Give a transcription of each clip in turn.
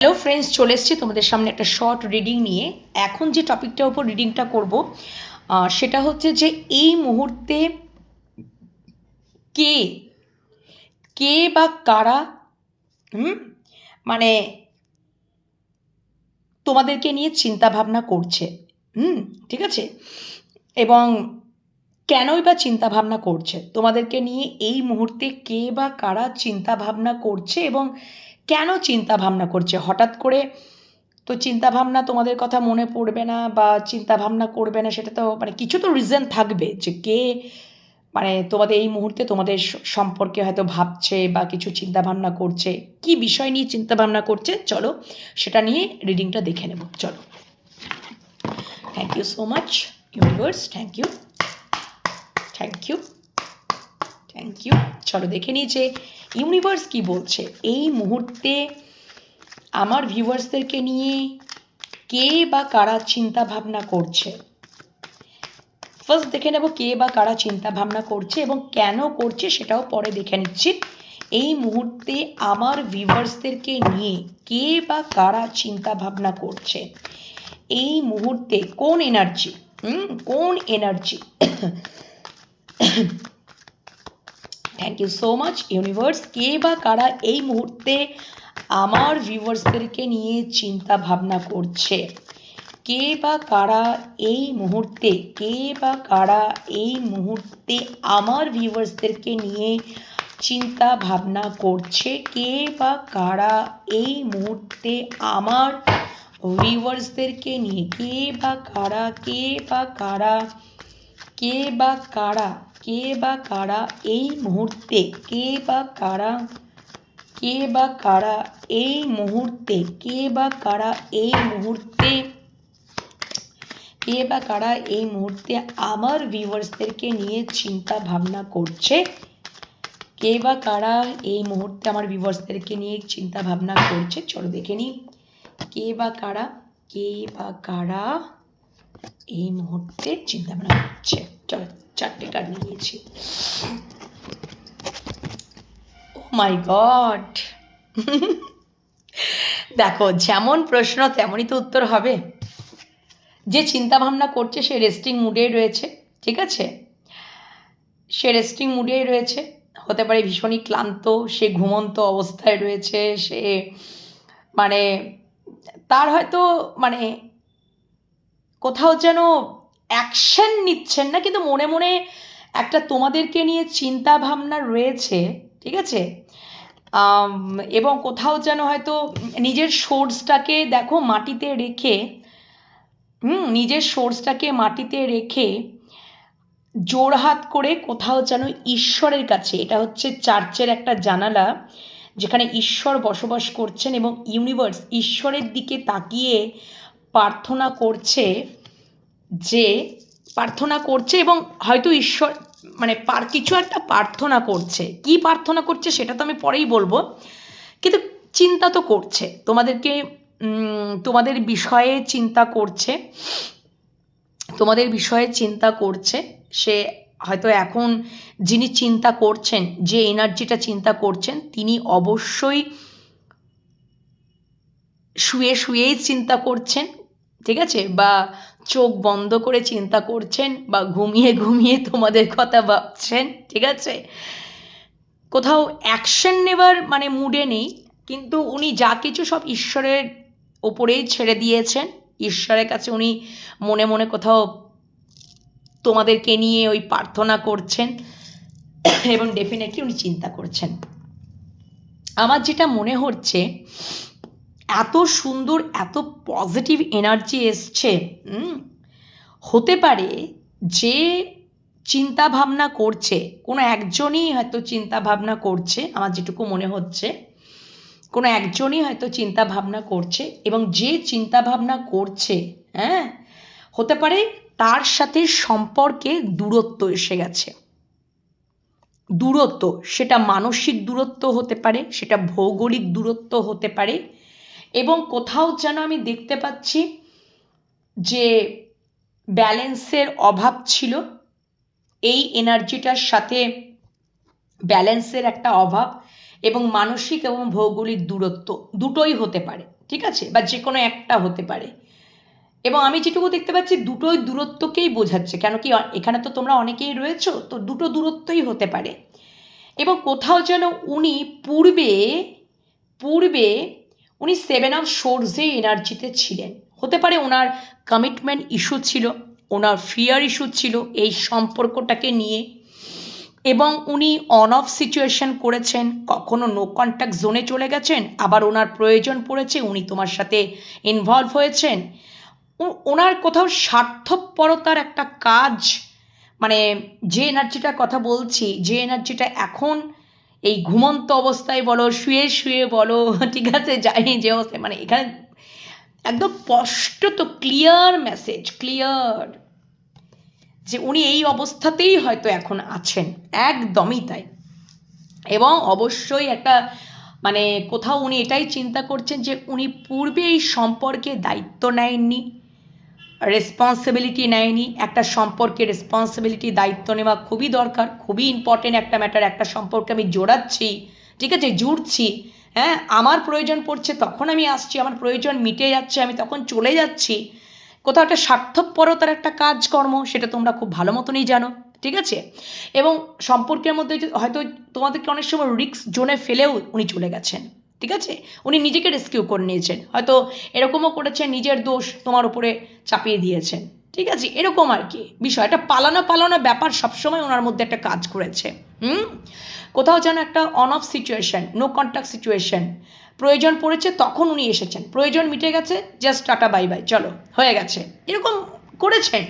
Hello friends চলে এসেছি তোমাদের সামনে একটা শর্ট রিডিং নিয়ে। এখন যে টপিকটার উপর রিডিংটা করব সেটা হচ্ছে যে এই মুহূর্তে কে কে বা কারা, হুম? মানে তোমাদেরকে নিয়ে চিন্তা ভাবনা করছে, হুম? ঠিক আছে? এবং কেনই বা চিন্তা ভাবনা করছে? তোমাদেরকে নিয়ে এই মুহূর্তে কে বা কারা চিন্তা ভাবনা করছে এবং কেন চিন্তা ভাবনা করছে? হঠাৎ করে তো চিন্তা ভাবনা তোমাদের কথা মনে পড়বে না বা চিন্তা ভাবনা করবে না, সেটা তো মানে কিছু তো রিজন থাকবে যে কে মানে তোমাদের এই মুহূর্তে তোমাদের সম্পর্কে হয়তো ভাবছে বা কিছু চিন্তা ভাবনা করছে। কি বিষয় নিয়ে চিন্তা ভাবনা করছে? চলো সেটা নিয়ে রিডিংটা দেখে নেব। চলো। Thank you so much universe thank you thank you thank you চলো দেখে নিই যে ইউনিভার্স কি বলছে? এই মুহূর্তে আমার ভিউয়ার্সদেরকে নিয়ে কে বা কারা চিন্তা ভাবনা করছে? ফার্স্ট দেখে নেব কে বা কারা চিন্তা ভাবনা করছে এবং কেন করছে সেটাও পরে দেখে নিচ্ছি। এই মুহূর্তে আমার ভিউয়ার্সদেরকে নিয়ে কে বা কারা চিন্তা ভাবনা করছে? এই মুহূর্তে কোন এনার্জি কোন energy thank you so much universe কে বা কারা এই মুহূর্তে আমার ভিউয়ার্সদেরকে নিয়ে চিন্তা ভাবনা করছে? কে বা কারা এই মুহূর্তে, কে বা কারা এই মুহূর্তে আমার ভিউয়ার্সদেরকে নিয়ে চিন্তা ভাবনা করছে? কে বা কারা এই মুহূর্তে আমার ভিউয়ার্সদেরকে নিয়ে, কে বা কারা, কে বা কারা কে বা কারা, কে বা কারা এই মুহূর্তে, কে বা কারা, কে বা কারা এই মুহূর্তে, কে বা কারা এই মুহূর্তে, কে বা কারা এই মুহূর্তে আমার ভিউয়ার্সদেরকে নিয়ে চিন্তা ভাবনা করছে? কে বা কারা এই মুহূর্তে আমার ভিউয়ার্সদেরকে নিয়ে চিন্তা ভাবনা করছে? চলো দেখে নিই। কে বা কারা, কে বা কারা এই মুহূর্তে চিন্তা ভাবনা করছে চলো, চারটে কার্ড নিয়েছি। ও মাই গড দেখো, যেমন প্রশ্ন, তেমনই তো উত্তর হবে। যে চিন্তা ভাবনা করছে, সে রেস্টিং মুডেই রয়েছে, ঠিক আছে? সে রেস্টিং মুডেই রয়েছে। হতে পারে ভীষণই ক্লান্ত, সে ঘুমন্ত অবস্থায় রয়েছে, সে মানে তার হয়তো মানে কোথাও যেন অ্যাকশন নিচ্ছেন না, কিন্তু মনে মনে একটা তোমাদেরকে নিয়ে চিন্তা ভাবনা রয়েছে, ঠিক আছে? এবং কোথাও যেন হয়তো নিজের সোর্সটাকে দেখো মাটিতে রেখে, হুম, নিজের সোর্সটাকে মাটিতে রেখে জোড়হাত করে কোথাও যেন ঈশ্বরের কাছে, এটা হচ্ছে চার্চের একটা জানালা, যেখানে ঈশ্বর বসবাস করছেন এবং ইউনিভার্স ঈশ্বরের দিকে তাকিয়ে প্রার্থনা করছে যে প্রার্থনা করছে এবং হয়তো ঈশ্বর মানে পার, কিছু একটা প্রার্থনা করছে। কি প্রার্থনা করছে সেটা তো আমি পরেই বলব। কিন্তু চিন্তা তো করছে। তোমাদেরকে তোমাদের বিষয়ে চিন্তা করছে। তোমাদের বিষয়ে চিন্তা করছে। সে হয়তো এখন যিনি চিন্তা করছেন, যে এনার্জিটা চিন্তা করছেন, তিনি অবশ্যই শুয়ে শুয়েই চিন্তা করছেন। ঠিক আছে? বা চোখ বন্ধ করে চিন্তা করছেন বা ঘুমিয়ে ঘুমিয়ে তোমাদের কথা ভাবছেন, ঠিক আছে? কোথাও অ্যাকশন নেবার মানে মুডে নেই, কিন্তু উনি যা কিছু সব ঈশ্বরের ওপরেই ছেড়ে দিয়েছেন। ঈশ্বরের কাছে উনি মনে মনে কোথাও তোমাদেরকে নিয়ে ওই প্রার্থনা করছেন এবং ডেফিনেটলি উনি চিন্তা করছেন। আমার যেটা মনে হচ্ছে এত সুন্দর, এত পজিটিভ এনার্জি এসছে হতে পারে যে চিন্তা ভাবনা করছে, কোনো একজনই হয়তো চিন্তা ভাবনা করছে, আমার যেটুকু মনে হচ্ছে, কোনো একজনই হয়তো চিন্তা ভাবনা করছে এবং যে চিন্তা ভাবনা করছে হ্যাঁ? হতে পারে তার সাথে সম্পর্কে দূরত্ব এসে গেছে। দূরত্ব, সেটা মানসিক দূরত্ব হতে পারে, সেটা ভৌগোলিক দূরত্ব হতে পারে এবং কোথাও যেন আমি দেখতে পাচ্ছি যে ব্যালেন্সের অভাব ছিল। এই এনার্জিটার সাথে ব্যালেন্সের একটা অভাব এবং মানসিক এবং ভৌগোলিক দূরত্ব দুটোই হতে পারে, ঠিক আছে? বা যে কোনো একটা হতে পারে। এবং আমি যেটুকু দেখতে পাচ্ছি, দুটোই দূরত্বকেই বোঝাচ্ছে। কেন কি এখানে তো তোমরা অনেকেই রয়েছো, তো দুটো দূরত্বই হতে পারে। এবং কোথাও যেন উনি পূর্বে পূর্বে উনি সেভেন অফ সোর্সে এনার্জিতে ছিলেন। হতে পারে ওনার কমিটমেন্ট ইস্যু ছিল, ওনার ফিয়ার ইস্যু ছিল এই সম্পর্কটাকে নিয়ে। এবং উনি অন অফ সিচুয়েশন করেছেন, কখনো নো কন্ট্যাক্ট জোনে চলে গেছেন, আবার ওনার প্রয়োজন পড়েছে, উনি তোমার সাথে ইনভলভ হয়েছেন। ওনার কোথাও স্বার্থপরতার একটা কাজ মানে যে এনার্জিটার কথা বলছি, যে এনার্জিটা এখন এই ঘুমন্ত অবস্থায় বলো, শুয়ে শুয়ে বলো, ঠিক আছে, যাই, যে অবস্থায় মানে এখানে একদম স্পষ্ট তো ক্লিয়ার মেসেজ ক্লিয়ার যে উনি এই অবস্থাতেই হয়তো এখন আছেন, একদমই তাই। এবং অবশ্যই একটা মানে কোথাও উনি এটাই চিন্তা করছেন যে উনি পূর্বে এই সম্পর্কে দায়িত্ব নেননি রেসপন্সিবিলিটি নেয়নি, একটা সম্পর্কে রেসপন্সিবিলিটি দায়িত্ব নেওয়া খুবই দরকার, খুবই ইম্পর্টেন্ট একটা ম্যাটার একটা সম্পর্কে আমি জোড়াচ্ছি ঠিক আছে, জুড়ছি হ্যাঁ আমার প্রয়োজন পড়ছে, তখন আমি আসছি, আমার প্রয়োজন মিটে যাচ্ছে, আমি তখন চলে যাচ্ছি। কোথাও একটা স্বার্থপরতার একটা কাজকর্ম, সেটা তোমরা খুব ভালো মতনই জানো, ঠিক আছে? এবং সম্পর্কের মধ্যে হয়তো তোমাদেরকে অনেক সময় রিক্স জোনে ফেলেও উনি চলে গেছেন। ঠিক আছে? উনি নিজেকে রেস্কিউ করে নিয়েছেন। হয়তো এরকমও করেছেন, নিজের দোষ তোমার উপরে চাপিয়ে দিয়েছেন। ঠিক আছে? এরকম আর কি। বিষয় একটা পালানো পালানো ব্যাপার সবসময় ওনার মধ্যে একটা কাজ করেছে। হুম? কোথাও যেন একটা on off situation no contact situation প্রয়োজন পড়েছে, তখন উনি এসেছেন। প্রয়োজন মিটে গেছে জাস্ট টাটা বাই বাই চলো, হয়ে গেছে। এরকম করেছেন।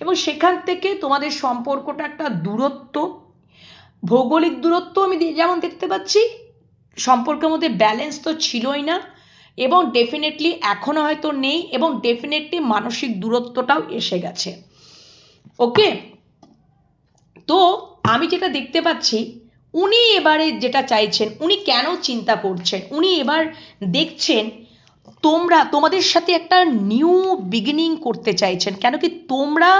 এবং সেখান থেকে তোমাদের সম্পর্কটা একটা দূরত্ব, ভৌগোলিক দূরত্ব আমি যেমন দেখতে পাচ্ছি সম্পর্কের মধ্যে ব্যালেন্স তো ছিলই না এবং ডেফিনেটলি এখনও হয়তো নেই এবং ডেফিনেটলি মানসিক দূরত্বটাও এসে গেছে। ওকে তো আমি যেটা দেখতে পাচ্ছি, উনি এবারে যেটা চাইছেন, উনি কেন চিন্তা করছেন? উনি এবার দেখছেন, তোমরা, তোমাদের সাথে একটা নিউ বিগিনিং করতে চাইছেন। কেন কি তোমরা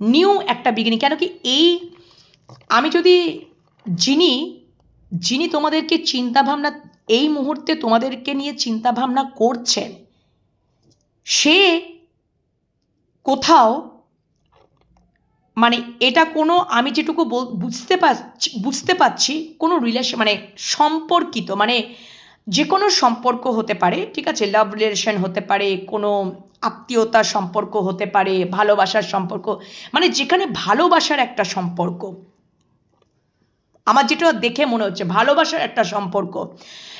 নিউ একটা বিগিনিং কেন কি এই, আমি যদি, যিনি যিনি তোমাদেরকে চিন্তাভাবনা, এই মুহূর্তে তোমাদেরকে নিয়ে চিন্তাভাবনা করছেন, সে কোথাও মানে এটা কোনো, আমি যেটুকু বুঝতে পারছি বুঝতে পারছি, কোনো রিলেশন মানে সম্পর্কিত মানে যে কোনো সম্পর্ক হতে পারে, ঠিক আছে লাভ রিলেশন হতে পারে, কোনো আত্মীয়তার সম্পর্ক হতে পারে, ভালোবাসার সম্পর্ক মানে যেখানে ভালোবাসার একটা সম্পর্ক। আমার যেটা দেখে মনে হচ্ছে, ভালোবাসার একটা সম্পর্ক।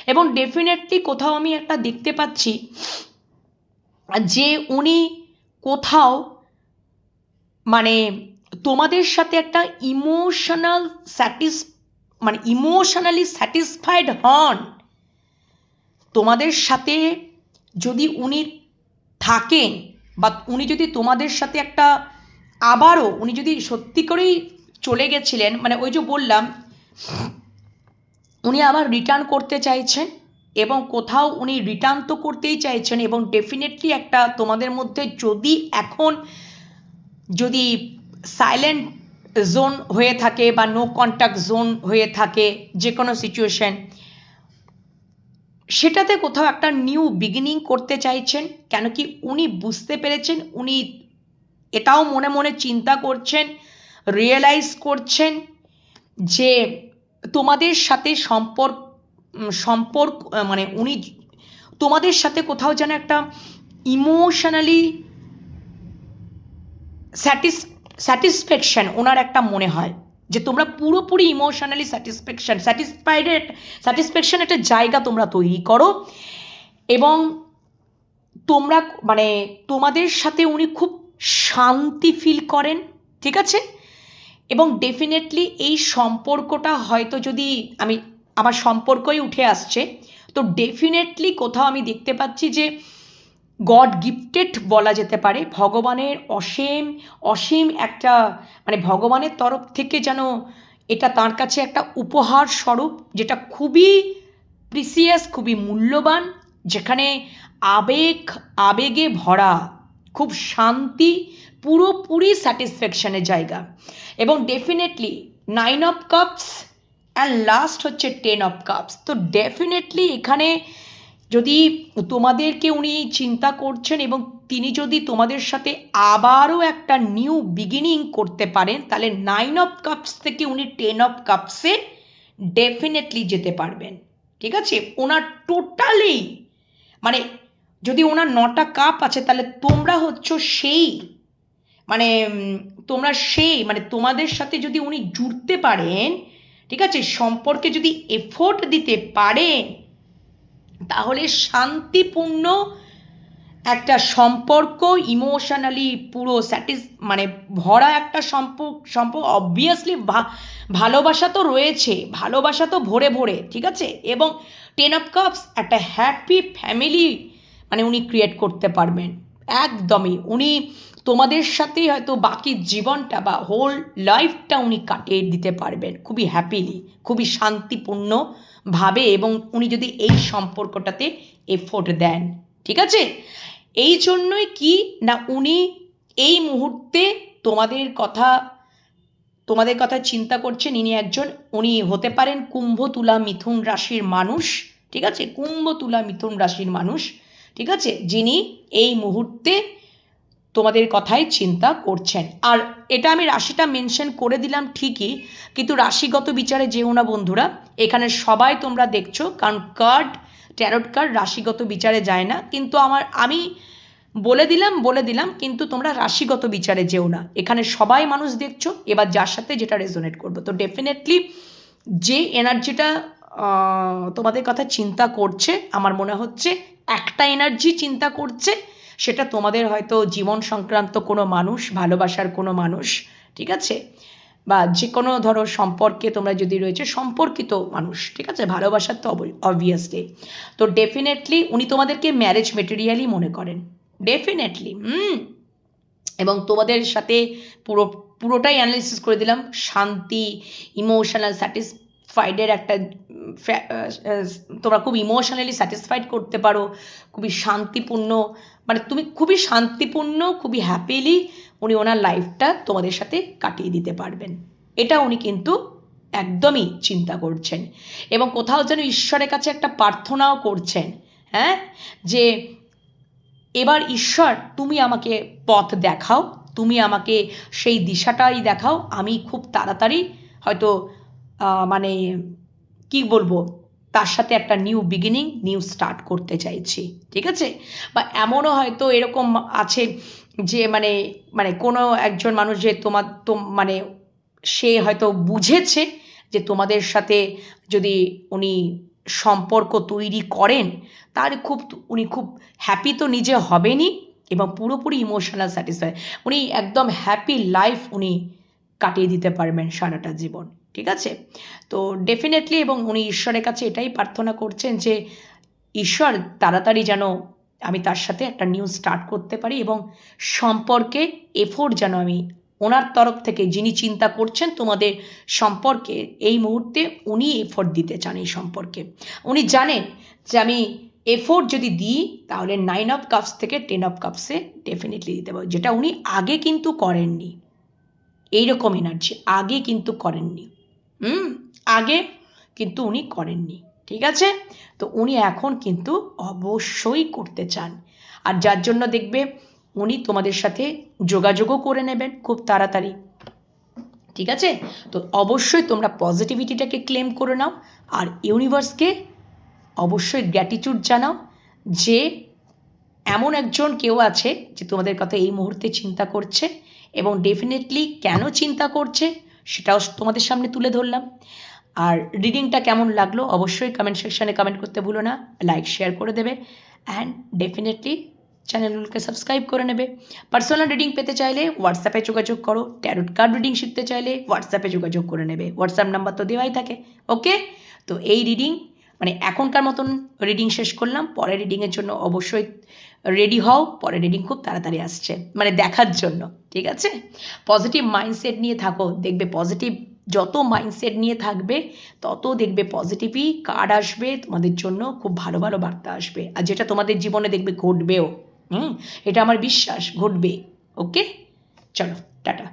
এবং ডেফিনেটলি কোথাও আমি একটা দেখতে পাচ্ছি যে উনি কোথাও মানে তোমাদের সাথে একটা ইমোশনাল স্যাটিস মানে ইমোশনালি স্যাটিসফাইড হন। তোমাদের সাথে যদি উনি থাকেন বা উনি যদি তোমাদের সাথে একটা আবারও উনি যদি সত্যি করেই চলে গেছিলেন মানে ওই যে বললাম উনি আবার রিটার্ন করতে চাইছেন এবং কোথাও উনি রিটার্ন তো করতেই চাইছেন এবং ডেফিনেটলি একটা তোমাদের মধ্যে যদি এখন যদি সাইলেন্ট জোন হয়ে থাকে বা নো কন্ট্যাক্ট জোন হয়ে থাকে যে কোনো সিচুয়েশন সেটাতে কোথাও একটা নিউ বিগিনিং করতে চাইছেন, কেন কি উনি বুঝতে পেরেছেন, উনি এটাও মনে মনে চিন্তা করছেন রিয়েলাইজ করছেন যে তোমাদের সাথে সম্পর্ক সম্পর্ক মানে উনি তোমাদের সাথে কোথাও যেন একটা ইমোশনালি স্যাটিস স্যাটিসফ্যাকশন ওনার একটা মনে হয়। যে তোমরা পুরোপুরি ইমোশনালি স্যাটিসফ্যাকশন স্যাটিসফাইডের স্যাটিসফ্যাকশান একটা জায়গা তোমরা তৈরি করো এবং তোমরা মানে তোমাদের সাথে উনি খুব শান্তি ফিল করেন, ঠিক আছে? এবং ডেফিনেটলি এই সম্পর্কটা হয়তো যদি আমি, আমার সম্পর্কই উঠে আসছে, তো ডেফিনেটলি কোথাও আমি দেখতে পাচ্ছি যে গড গিফটেড বলা যেতে পারে, ভগবানের অসীম অসীম একটা মানে ভগবানের তরফ থেকে যেন এটা তার কাছে একটা উপহার স্বরূপ, যেটা খুবই প্রিসিয়াস খুবই মূল্যবান, যেখানে আবেগ, আবেগে ভরা, খুব শান্তি পুরোপুরি স্যাটিসফ্যাকশনের জায়গা। এবং definitely nine of cups and last হচ্ছে টেন অফ কাপস তো ডেফিনেটলি এখানে যদি তোমাদেরকে উনি চিন্তা করছেন এবং তিনি যদি তোমাদের সাথে আবারও একটা নিউ বিগিনিং করতে পারেন, তাহলে নাইন অফ কাপস থেকে উনি টেন অফ কাপসে ডেফিনেটলি যেতে পারবেন। ঠিক আছে? ওনার টোটালি মানে যদি ওনার নটা কাপ আছে, তাহলে তোমরা হচ্ছ সেই মানে তোমরা সেই মানে তোমাদের সাথে যদি উনি জুড়তে পারেন, ঠিক আছে, সম্পর্কে যদি এফোর্ট দিতে পারেন, তাহলে শান্তিপূর্ণ একটা সম্পর্ক ইমোশনালি পুরো স্যাটিস মানে ভরা একটা সম্পর্ক সম্পর্ক অবভিয়াসলি ভালোবাসা তো রয়েছে, ভালোবাসা তো ভরে ভরে, ঠিক আছে? এবং টেন অফ কাপস একটা হ্যাপি ফ্যামিলি মানে উনি ক্রিয়েট করতে পারবেন। একদমই। উনি তোমাদের সাথেই হয়তো বাকি জীবনটা বা হোল লাইফটা উনি কাটিয়ে দিতে পারবেন। খুবই হ্যাপিলি খুবই শান্তিপূর্ণ ভাবে এবং উনি যদি এই সম্পর্কটাতে এফোর্ট দেন, ঠিক আছে? এই জন্যই কি না উনি এই মুহূর্তে তোমাদের কথা তোমাদের কথা চিন্তা করছেন, ইনি একজন, উনি হতে পারেন কুম্ভ তুলা মিথুন রাশির মানুষ, ঠিক আছে? কুম্ভ তুলা মিথুন রাশির মানুষ ঠিক আছে? যিনি এই মুহূর্তে তোমাদের কথাই চিন্তা করছেন। আর এটা আমি রাশিটা মেনশন করে দিলাম ঠিকই, কিন্তু রাশিগত বিচারে যেও না বন্ধুরা, এখানে সবাই তোমরা দেখছ, কারণ কার্ড ট্যারোট কার্ড রাশিগত বিচারে যায় না। কিন্তু আমার, আমি বলে দিলাম বলে দিলাম, কিন্তু তোমরা রাশিগত বিচারে যেও না। এখানে সবাই মানুষ দেখছ, এবার যার সাথে যেটা রেজোনেট করব। তো ডেফিনেটলি যে এনার্জিটা তোমাদের কথা চিন্তা করছে, আমার মনে হচ্ছে একটা এনার্জি চিন্তা করছে, সেটা তোমাদের হয়তো জীবন সংক্রান্ত কোনো মানুষ, ভালোবাসার কোনো মানুষ, ঠিক আছে? বা যে কোনো ধরো সম্পর্কে তোমরা যদি রয়েছে, সম্পর্কিত মানুষ, ঠিক আছে? ভালোবাসার তো অবভিয়াসলি তো ডেফিনেটলি উনি তোমাদেরকে ম্যারেজ মেটেরিয়ালই মনে করেন। ডেফিনেটলি হুম। এবং তোমাদের সাথে পুরো, পুরোটাই অ্যানালিসিস করে দিলাম। শান্তি ইমোশনাল স্যাটিসফাইডের একটা তোমরা খুব ইমোশনালি স্যাটিসফাইড করতে পারো, খুবই শান্তিপূর্ণ মানে তুমি খুবই শান্তিপূর্ণ, খুবই হ্যাপিলি উনি ওনার লাইফটা তোমাদের সাথে কাটিয়ে দিতে পারবেন। এটা উনি কিন্তু একদমই চিন্তা করছেন। এবং কোথাও যেন ঈশ্বরের কাছে একটা প্রার্থনাও করছেন হ্যাঁ? যে এবার ঈশ্বর, তুমি আমাকে পথ দেখাও, তুমি আমাকে সেই দিশাটাই দেখাও, আমি খুব তাড়াতাড়ি হয়তো মানে কি বলব, তার সাথে একটা নিউ বিগিনিং নিউ স্টার্ট করতে চাইছি, ঠিক আছে? বা এমনও হয়তো এরকম আছে যে মানে মানে কোনো একজন মানুষ যে তোমার তো মানে সে হয়তো বুঝেছে যে তোমাদের সাথে যদি উনি সম্পর্ক তৈরি করেন, তার খুব, উনি খুব হ্যাপি তো নিজে হবেনই এবং পুরোপুরি ইমোশনাল স্যাটিসফাই উনি একদম হ্যাপি লাইফ উনি কাটিয়ে দিতে পারবেন সারাটা জীবন। ঠিক আছে? তো ডেফিনেটলি এবং উনি ঈশ্বরের কাছে এটাই প্রার্থনা করছেন যে, ঈশ্বর তাড়াতাড়ি যেন আমি তার সাথে একটা নিউ স্টার্ট করতে পারি এবং সম্পর্কে এফোর্ট যেন আমি ওনার তরফ থেকে যিনি চিন্তা করছেন তোমাদের সম্পর্কে, এই মুহূর্তে উনি এফোর্ট দিতে চান এই সম্পর্কে। উনি জানেন যে আমি এফোর্ট যদি দিই, তাহলে নাইন অফ কাপস থেকে টেন অফ কাপসে ডেফিনেটলি দিতে পারব। যেটা উনি আগে কিন্তু করেননি। এইরকম এনার্জি আগে কিন্তু করেননি। হুম, আগে কিন্তু উনি করেননি, ঠিক আছে? তো উনি এখন কিন্তু অবশ্যই করতে চান। আর যার জন্য দেখবে উনি তোমাদের সাথে যোগাযোগও করে নেবেন খুব তাড়াতাড়ি, ঠিক আছে? তো অবশ্যই তোমরা পজিটিভিটিটাকে ক্লেম করে নাও আর ইউনিভার্সকে অবশ্যই গ্র্যাটিটিউড জানাও যে এমন একজন কেউ আছে যে তোমাদের কথা এই মুহূর্তে চিন্তা করছে এবং ডেফিনেটলি কেন চিন্তা করছে সেটাও তোমাদের সামনে তুলে ধরলাম। আর রিডিংটা কেমন লাগল অবশ্যই কমেন্ট সেকশানে কমেন্ট করতে ভুলো না। লাইক শেয়ার করে দেবে। অ্যান্ড ডেফিনেটলি চ্যানেলগুলোকে সাবস্ক্রাইব করে নেবে। পার্সোনাল রিডিং পেতে চাইলে হোয়াটসঅ্যাপে যোগাযোগ করো। ট্যারোট কার্ড রিডিং শিখতে চাইলে হোয়াটসঅ্যাপে যোগাযোগ করে নেবে। হোয়াটসঅ্যাপ নাম্বার তো দেওয়াই থাকে। ওকে তো এই রিডিং মানে এখনকার মতন রিডিং শেষ করলাম, পরের রিডিংয়ের জন্য অবশ্যই রেডি হও, পরের রিডিং খুব তাড়াতাড়ি আসছে মানে দেখার জন্য, ঠিক আছে? পজিটিভ মাইন্ডসেট নিয়ে থাকো, দেখবে পজিটিভ যত মাইন্ডসেট নিয়ে থাকবে, তত দেখবে পজিটিভই কার্ড আসবে, তোমাদের জন্য খুব ভালো ভালো বার্তা আসবে, আর যেটা তোমাদের জীবনে দেখবে ঘটবেও, হুম? এটা আমার বিশ্বাস, ঘটবে ওকে চলো, টাটা।